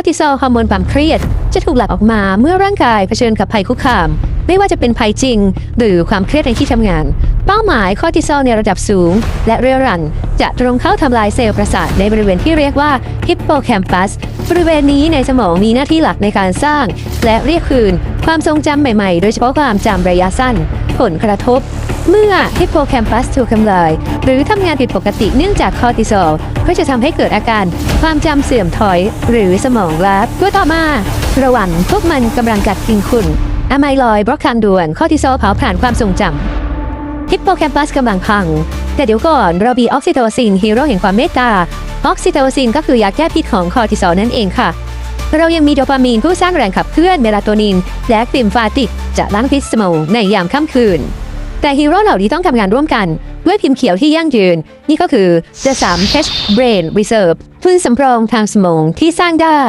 อร์ติซอลฮอร์โมนความเครียด จะถูกหลั่งออกมาเมื่อร่างกายเผชิญกับภัยคุกคาม ไม่ว่าจะเป็นภัยจริง หรือความเครียดในที่ทำงาน เป้าหมายคอร์ติซอลในระดับสูง และเรื้อรังจะตรงเข้าทำลายเซลล์ประสาทในบริเวณที่เรียกว่าฮิปโปแคมปัสบริเวณนี้ในสมองมีหน้าที่หลักในการสร้าง และเรียกคืน ความทรงจำใหม่ๆ โดยเฉพาะความจำระยะสั้น ผลกระทบ เมื่อฮิปโปแคมปัสถูกทำลาย หรือทำงานผิดปกติเนื่องจากคอร์ติซอลก็จะทำให้เกิดอาการความจำเสื่อมถอย หรือสมองล้าตัวต่อมา ระหว่างพวกมันกำลังกัดกินคุณอะไมลอยบล็อกทางด่วนคอร์ติซอลเผาผลาญความทรงจำฮิปโปแคมปัสกำลังพัง แต่เดี๋ยวก่อนเรามีออกซิโตซินฮีโร่แห่งความเมตตาออกซิโตซินก็คือยาแก้พิษของคอร์ติซอลนั่นเองค่ะ เรายังมีโดปามีนผู้สร้างแรงขับเคลื่อนเมลาโทนิน และกลิ่มฟาติกจะล้างพิษสมองในยามค่ำคืน แต่ฮีโร่เหล่านี้ต้องทำงานร่วมกัน ด้วยพิมพ์เขียวที่ยั่งยืน นี่ก็คือ The 3 H Brain Reserve ทุนสำรองทางสมองที่สร้างได้